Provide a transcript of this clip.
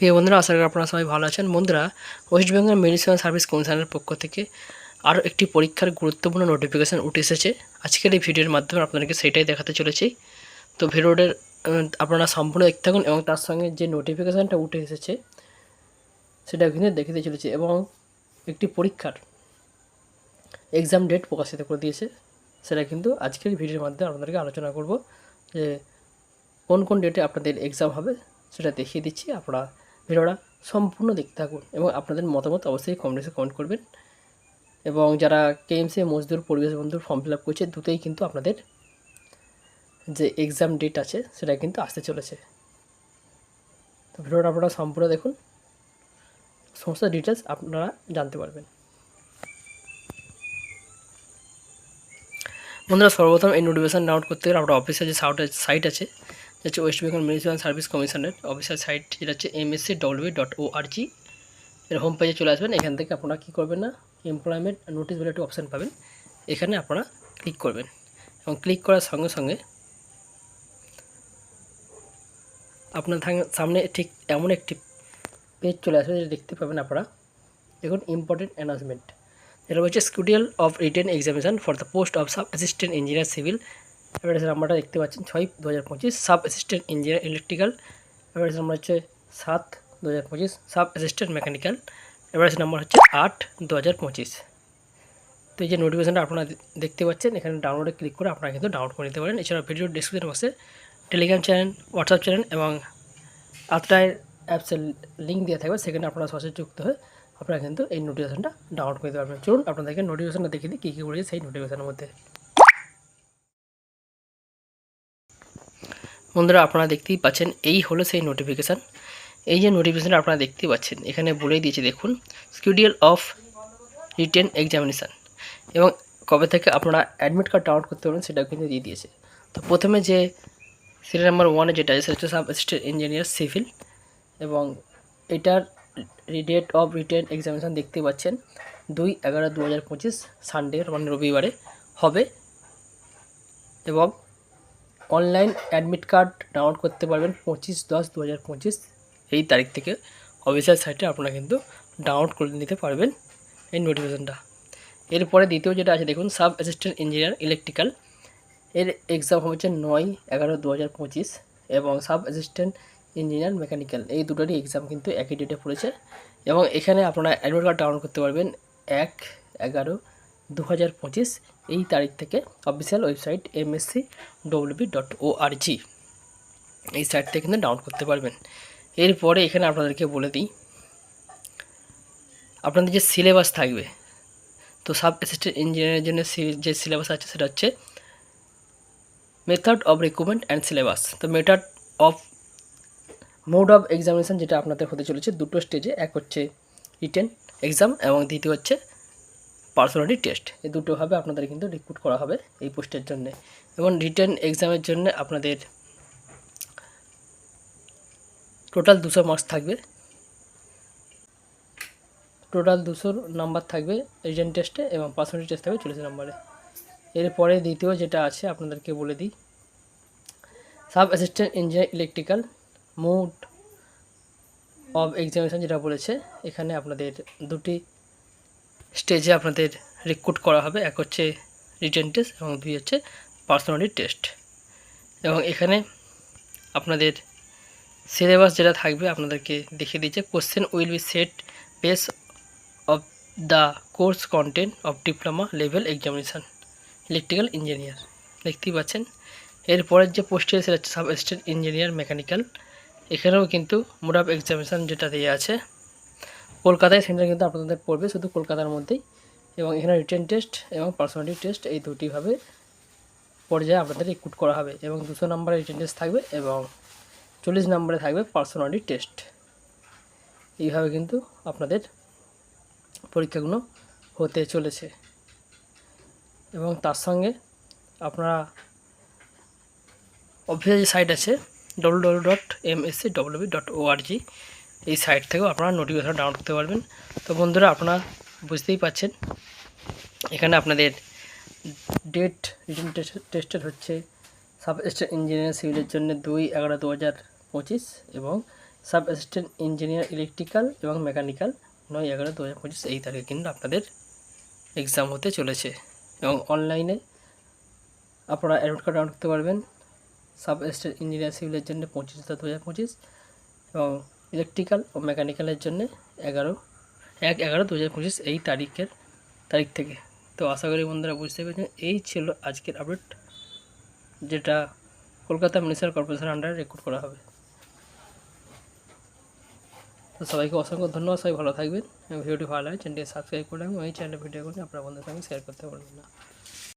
প্রিয় বন্ধুরা আশা করি আপনারা সবাই ভালো আছেন। বন্ধুরা ওয়েস্ট বেঙ্গল মেডিসিনাল সার্ভিস কমিশনের পক্ষ থেকে আরও একটি পরীক্ষার গুরুত্বপূর্ণ নোটিফিকেশান উঠে এসেছে। আজকের এই ভিডিওর মাধ্যমে আপনাদেরকে সেটাই দেখাতে চলেছি। তো ভিডিওটার আপনারা সম্পূর্ণ দেখতে থাকুন এবং তার সঙ্গে যে নোটিফিকেশানটা উঠে এসেছে সেটা কিন্তু দেখাতে চলেছে এবং একটি পরীক্ষার এক্সাম ডেট প্রকাশিত করে দিয়েছে। সেটা কিন্তু আজকের ভিডিওর মাধ্যমে আপনাদেরকে আলোচনা করব যে কোন কোন ডেটে আপনাদের এক্সাম হবে, সেটা দেখিয়ে দিচ্ছি। আপনারা ভিডিওটা সম্পূর্ণ দেখতে থাকুন এবং আপনাদের মতামত অবশ্যই কমেন্টসে কমেন্ট করবেন। এবং যারা কেএমসি মজদুর, পরিবেশ বন্ধুর ফর্ম ফিল আপ করছে, দুটোই কিন্তু আপনাদের যে এক্সাম ডেট আছে, সেটা কিন্তু আসতে চলেছে। তো ভিডিওটা আপনারা সম্পূর্ণ দেখুন। সমস্ত ডিটেলস আপনারা জানতে পারবেন। বন্ধুরা, সর্বপ্রথম এই নোটিফিকেশান ডাউনলোড করতে গেলে আপনার অফিসের যে সাউট সাইট আছে যেটা হচ্ছে ওয়েস্ট বেঙ্গল মিউনিসিপ্যাল সার্ভিস কমিশনের অফিসিয়াল সাইট যেটা হচ্ছে MSC W dot O R G এর হোম পেজে চলে আসবেন। এখান থেকে আপনারা কী করবেন না এমপ্লয়মেন্ট নোটিস বলে একটি অপশান পাবেন। এখানে আপনারা ক্লিক করবেন এবং ক্লিক করার সঙ্গে সঙ্গে আপনার সামনে ঠিক এমন একটি পেজ চলে আসবে যেটা দেখতে পাবেন আপনারা। দেখুন ইম্পর্টেন্ট অ্যানাউন্সমেন্ট এটা হচ্ছে schedule of written examination for the post of sub assistant engineer civil advertise নাম্বারটা দেখতে পাচ্ছেন ছয় দু হাজার পঁচিশ sub assistant engineer electrical advertise number হচ্ছে সাত দু হাজার পঁচিশ sub assistant mechanical advertise number হচ্ছে আট দু হাজার পঁচিশ। তো এই যে নোটিফিকেশনটা আপনারা দেখতে পাচ্ছেন, এখানে ডাউনলোডে ক্লিক করে আপনারা কিন্তু ডাউনলোড করে নিতে পারেন। এছাড়া ভিডিও ডিসক্রিপশন বক্সে টেলিগ্রাম চ্যানেল হোয়াটসঅ্যাপ চ্যানেল এবং আত্রায়ের অ্যাপসের লিঙ্ক দেওয়া থাকবে, সেখানে আপনারা সরাসরি যুক্ত হয়ে আপনারা কিন্তু এই নোটিফিকেশনটা ডাউনলোড করে দিতে পারবেন। চলুন আপনাদেরকে নোটিফিকেশনটা দেখিয়ে দিই, কী কী করেছে সেই নোটিফিকেশনের মধ্যে। বন্ধুরা, আপনারা দেখতেই পাচ্ছেন, এই হলো সেই নোটিফিকেশান এই যে নোটিফিকেশানটা আপনারা দেখতেই পাচ্ছেন, এখানে বলেই দিয়েছে, দেখুন স্কিডিউল অফ রিটেন এক্সামিনেশান এবং কবে থেকে আপনারা অ্যাডমিট কার্ড ডাউনলোড করতে পারবেন, সেটাও কিন্তু দিয়ে দিয়েছে। তো প্রথমে যে সিরিয়াল নাম্বার ওয়ানে যেটা আছে, সেটা সাব অ্যাসিস্ট্যান্ট ইঞ্জিনিয়ার সিভিল এবং এটার ডেট অফ রিটেন এক্সামিনেশান দেখতে পাচ্ছেন, দুই এগারো দু হাজার পঁচিশ সানডে মানে রবিবারে হবে। এবং অনলাইন অ্যাডমিট কার্ড ডাউনলোড করতে পারবেন পঁচিশ দশ দু হাজার পঁচিশ। এই তারিখ থেকে অফিসিয়াল সাইটে আপনারা কিন্তু ডাউনলোড করে নিতে পারবেন এই নোটিফিকেশনটা এরপরে দ্বিতীয় যেটা আছে, দেখুন সাব অ্যাসিস্ট্যান্ট ইঞ্জিনিয়ার ইলেকট্রিক্যাল এর এক্সাম হচ্ছে নয় এগারো দু হাজার পঁচিশ এবং সাব অ্যাসিস্ট্যান্ট ইঞ্জিনিয়ার মেকানিক্যাল এই দুটোরই এক্সাম কিন্তু একই ডেটে পড়েছে এবং এখানে আপনারা অ্যাডমিট কার্ড ডাউনলোড করতে পারবেন এক এগারো দু হাজার পঁচিশ এই তারিখ থেকে official website MSC WB dot O R G এই সাইট থেকে কিন্তু ডাউনলোড করতে পারবেন। এরপরে এখানে আপনাদেরকে বলে দিই, আপনাদের যে সিলেবাস থাকবে, তো সাব অ্যাসিস্ট্যান্ট ইঞ্জিনিয়ারের জন্য যে সিলেবাস আছে সেটা হচ্ছে method of recruitment and syllabus তো method of mode of examination যেটা আপনাদের হতে চলেছে, দুটো স্টেজে এক হচ্ছে রিটেন এক্সাম এবং দ্বিতীয় হচ্ছে পার্সোনালিটি টেস্ট এই দুটোভাবে আপনাদের কিন্তু রিক্রুট করা হবে এই পোস্টের জন্য। এবং রিটেন এক্সামের জন্য আপনাদের টোটাল দুশো মার্কস থাকবে। টোটাল দুশো নাম্বার থাকবে রিটেন টেস্টে এবং পার্সোনালিটি টেস্ট থাকবে চল্লিশ নাম্বারে এরপরে দ্বিতীয় যেটা আছে আপনাদেরকে বলে দিই। Sub assistant engineer electrical mode of examination যেটা বলেছে, এখানে আপনাদের দুটি স্টেজে আপনাদের রিক্রুট করা হবে। এক হচ্ছে রিটেন টেস্ট এবং দুই হচ্ছে পার্সোনালিটি টেস্ট এবং এখানে আপনাদের সিলেবাস যেটা থাকবে, আপনাদেরকে দেখিয়ে দিচ্ছে question will be set base of the course content of diploma level examination electrical engineer দেখতেই পাচ্ছেন? এরপরের যে পোস্টে সেটা হচ্ছে সাব ইঞ্জিনিয়ার মেকানিক্যাল এখানেও কিন্তু মোড অফ এক্সামিনেশান যেটা দেওয়া আছে কলকাতায় সেন্টার কিন্তু আপনাদের পড়বে, শুধু কলকাতার মধ্যেই। এবং এখানে রিটেন টেস্ট এবং পার্সোনালিটি টেস্ট এই দুটিভাবে পর্যায়ে আপনাদের রিক্রুট করা হবে। এবং দুশো নম্বরে রিটেন টেস্ট থাকবে এবং চল্লিশ নম্বরে থাকবে পার্সোনালিটি টেস্ট। এইভাবে কিন্তু আপনাদের পরীক্ষাগুলো হতে চলেছে। এবং তার সঙ্গে আপনারা অফিসিয়াল যে সাইট আছে W W dot M S C WB dot O R G এই সাইট থেকেও আপনারা নোটিফিকেশন ডাউনলোড করতে পারবেন। তো বন্ধুরা, আপনারা বুঝতেই পাচ্ছেন, এখানে আপনাদের ডেট রিটেন টেস্টের হচ্ছে সাব অ্যাসিস্ট্যান্ট ইঞ্জিনিয়ার সিভিলের জন্য দুই এগারো দু হাজার পঁচিশ এবং সাব অ্যাসিস্ট্যান্ট ইঞ্জিনিয়ার ইলেকট্রিক্যাল এবং মেকানিক্যাল নয় এগারো দু হাজার পঁচিশ এই তারিখে কিন্তু আপনাদের এক্সাম হতে চলেছে এবং অনলাইনে আপনারা অ্যাডমিট কার্ড ডাউনলোড করতে পারবেন। সাব অ্যাসিস্ট্যান্ট ইঞ্জিনিয়ার সিভিলের জন্য পঁচিশ দু হাজার পঁচিশ এবং ইলেকট্রিক্যাল ও মেকানিক্যালের জন্য এগারো, এক এগারো দু হাজার পঁচিশ এই তারিখের তারিখ থেকে। তো আশা করি বন্ধুরা বুঝতে পেরেছেন, এই ছিল আজকের আপডেট যেটা কলকাতা মিউনিসিপ্যাল কর্পোরেশনের আন্ডারে রেকর্ড করা হবে। তো সবাইকে অসংখ্য ধন্যবাদ, সবাই ভালো থাকবেন। ভিডিওটি ভালো লাগে চ্যানেলটি সাবস্ক্রাইব করে এবং এই চ্যানেলের ভিডিওগুলি আপনার বন্ধুদের সঙ্গে শেয়ার করতে পারবেন না।